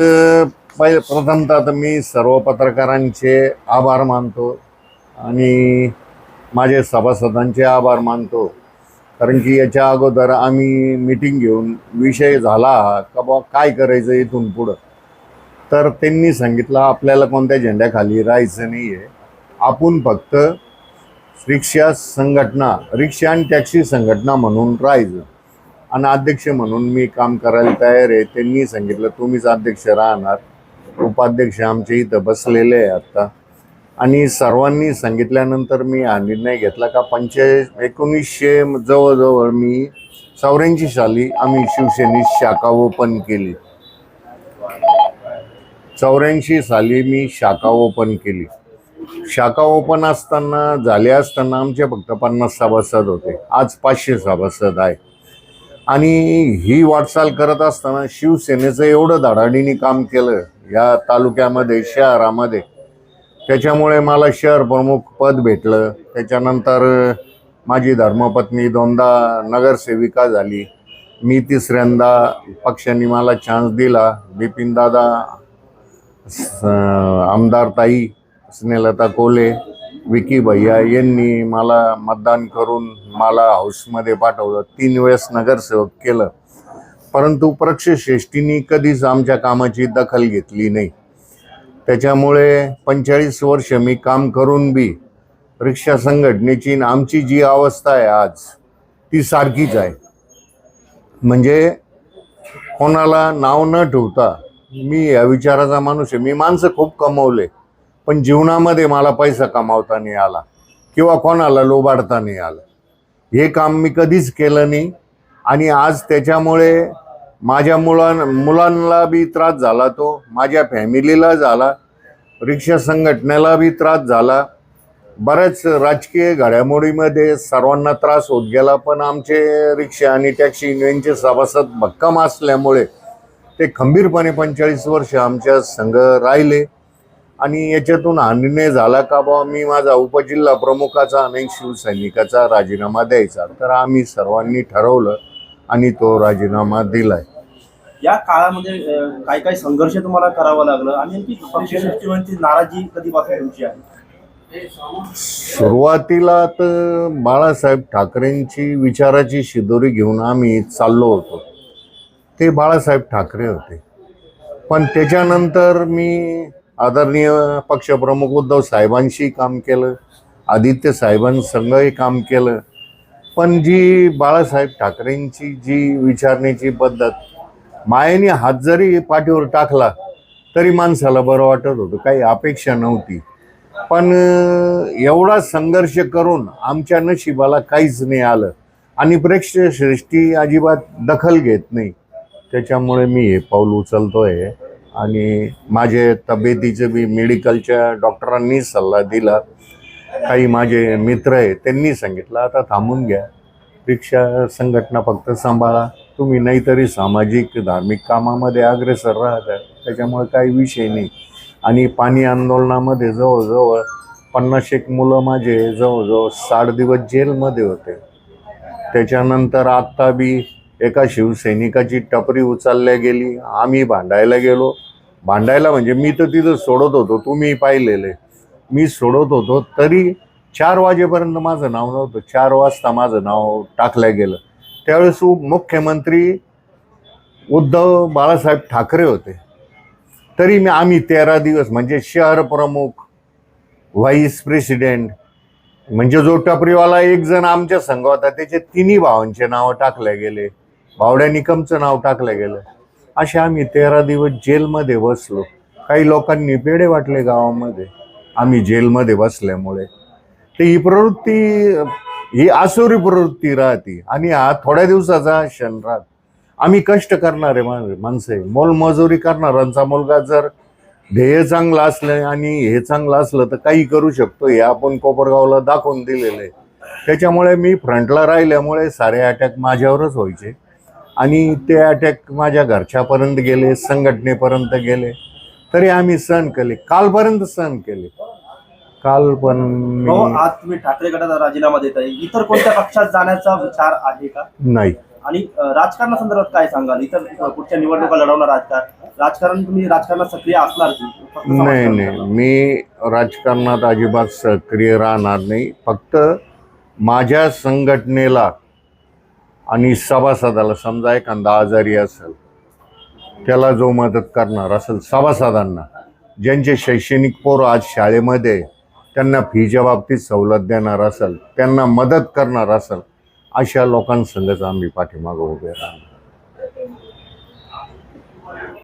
पै प्रथमतः तर मी सर्व पत्रकारांचे आभार मानतो आणि माझे सभासदांचे आभार मानतो. कारण की याच्या अगोदर आम्ही मिटिंग घेऊन विषय झाला का बा काय करायचं इथून पुढं? तर त्यांनी सांगितलं आपल्याला कोणत्या झेंड्याखाली राहायचं नाही आहे आपण फक्त रिक्षा संघटना रिक्षा आणि टॅक्सी संघटना म्हणून राहायचं. आणि अध्यक्ष म्हणून मी काम करायला तयार आहे. त्यांनी सांगितलं तुम्हीच अध्यक्ष राहणार. उपाध्यक्ष आमच्या इथं बसलेले आहे आता. आणि सर्वांनी सांगितल्यानंतर मी हा निर्णय घेतला का पंचे एकोणीसशे जवळजवळ मी चौऱ्याऐंशी साली आम्ही शिवसेनेत शाखा ओपन केली. चौऱ्याऐंशी साली मी शाखा ओपन केली. शाखा ओपन असताना झाले असताना आमचे फक्त पन्नास सभासद होते. आज पाचशे सभासद आहे. आणि ही वाटचाल करत असताना शिवसेनेचं एवढं धडाडीने काम केलं या तालुक्यामध्ये शहरामध्ये. त्याच्यामुळे मला शहर प्रमुख पद भेटलं. त्याच्यानंतर माझी धर्मपत्नी दोनदा नगरसेविका झाली. मी तिसऱ्यांदा पक्षाने मला चान्स दिला. बिपिनदादा स- आमदार ताई स्नेहलता कोले विकी भैया यांनी मला मतदान करून मला हाऊसमध्ये पाठवलं. तीन वेळेस नगरसेवक केलं. परंतु पक्षश्रेष्ठींनी कधीच आमच्या कामाची दखल घेतली नाही. त्याच्यामुळे पंचेचाळीस वर्ष मी काम करून बी रिक्षा संघटनेची आमची जी अवस्था आहे आज ती सारखीच आहे. म्हणजे कोणाला नाव न ठेवता मी या विचाराचा माणूस आहे. मी माणसं खूप कमवले. पण जीवनामध्ये मला पैसा कमावता नाही आला किंवा कोणाला लोबाडता नाही आलं. हे काम मी कधीच केलं नाही आणि आज त्याच्यामुळे माझ्या मुलां मुलांना बी त्रास झाला तो माझ्या फॅमिलीला झाला रिक्षा संघटनेला बी त्रास झाला. बऱ्याच राजकीय घडामोडीमध्ये सर्वांना त्रास होत गेला पण आमचे रिक्षा आणि टॅक्सी युनियनचे सभासद भक्कम असल्यामुळे ते खंबीरपणे पंचेचाळीस वर्ष आमच्या संघ राहिले. आणि याच्यातून हा निर्णय झाला का बा मी माझा उपजिल्हा प्रमुखाचा आणि शिवसैनिकाचा राजीनामा द्यायचा. तर आम्ही सर्वांनी ठरवलं आणि तो राजीनामा दिलाय. या काळामध्ये काय काय संघर्ष तुम्हाला करावा लागलं? आणि नाराजी कधीपासून तुमची आहे? सुरुवातीला तर बाळासाहेब ठाकरेंची विचाराची शिदोरी घेऊन आम्ही चाललो होतो. ते बाळासाहेब ठाकरे होते. पण त्याच्यानंतर मी आदरणीय पक्षप्रमुख उद्धव साहेबांशी काम केलं आदित्य साहेबांसंगही काम केलं. पण जी बाळासाहेब ठाकरेंची जी विचारण्याची पद्धत मायेने हात जरी पाठीवर टाकला तरी माणसाला बरं वाटत होतं काही अपेक्षा नव्हती. पण एवढा संघर्ष करून आमच्या नशिबाला काहीच नाही आलं. आणि प्रेक्षश्रेष्ठी अजिबात दखल घेत नाही. त्याच्यामुळे मी हे पाऊल उचलतो आहे आणि माझे तब्येतीचे बी मेडिकलच्या डॉक्टरांनी सल्ला दिला. काही माझे मित्र आहे त्यांनी सांगितलं आता थांबून घ्या. रिक्षा संघटना फक्त सांभाळा. तुम्ही नाहीतरी सामाजिक धार्मिक कामामध्ये अग्रेसर राहता. त्याच्यामुळे काही विषय नाही. आणि पाणी आंदोलनामध्ये जवळजवळ पन्नास एक मुलं माझे जवळजवळ साठ दिवस जेलमध्ये होते. त्याच्यानंतर आत्ता बी एका शिवसैनिकाची टपरी उचलल्या गेली. आम्ही भांडायला गेलो. भांडायला म्हणजे मी तर तिथं सोडत होतो. तुम्ही पाहिलेले. मी सोडत होतो. तरी चार वाजेपर्यंत माझं नाव नव्हतं. चार वाजता माझं नाव टाकलं गेलं. त्यावेळेस मुख्यमंत्री उद्धव बाळासाहेब ठाकरे होते. तरी मी आम्ही तेरा दिवस म्हणजे शहर प्रमुख व्हाईस प्रेसिडेंट म्हणजे जो टपरीवाला एक जण आमच्या संघ होता त्याचे तिन्ही भावांचे नावं टाकले गेले. बावड्या निकमचं नाव टाकलं गेलं. असे आम्ही तेरा दिवस जेलमध्ये बसलो. काही लोकांनी पेढे वाटले गावामध्ये. आम्ही जेलमध्ये बसल्यामुळे. तर ही प्रवृत्ती ही आसुरी प्रवृत्ती राहते. आणि हा थोड्या दिवसाचा क्षण राहत. आम्ही कष्ट करणारे मा- माणसं मोलमजुरी करणाऱ्यांचा मुलगा जर ध्येय चांगलं असलं आणि हे चांगलं असलं तर काही करू शकतो. हे आपण कोपरगावला दाखवून दिलेलं आहे. त्याच्यामुळे मी फ्रंटला राहिल्यामुळे सारे अटॅक माझ्यावरच व्हायचे. आणि ते अटॅक माझ्या घरच्यापर्यंत गेले संघटनेपर्यंत गेले. तरी आम्ही सहन केले. कालपर्यंत सहन केले. काल पण हो आज तुम्ही ठाकरे गटाचा राजीनामा देत आहे. इतर कोणत्या पक्षात जाण्याचा विचार आहे का? नाही. आणि अं, राजकारणासंदर्भात काय सांगाल? इतर अं, पुढच्या निवडणुका लढवणार आहात का? राजकारण तुम्ही राजकारणात सक्रिय असणार की फक्त नाही नाही? मी राजकारणात अजिबात सक्रिय राहणार नाही. फक्त माझ्या संघटनेला आणि सभासदाला समजा एखादा आजारी असेल त्याला जो मदत करणार असेल सभासदांना ज्यांचे शैक्षणिक पोरं आज शाळेमध्ये त्यांना फीच्या बाबतीत सवलत देणार असेल त्यांना मदत करणार असेल अशा लोकांसंगच आम्ही पाठीमागं उभे राहणार.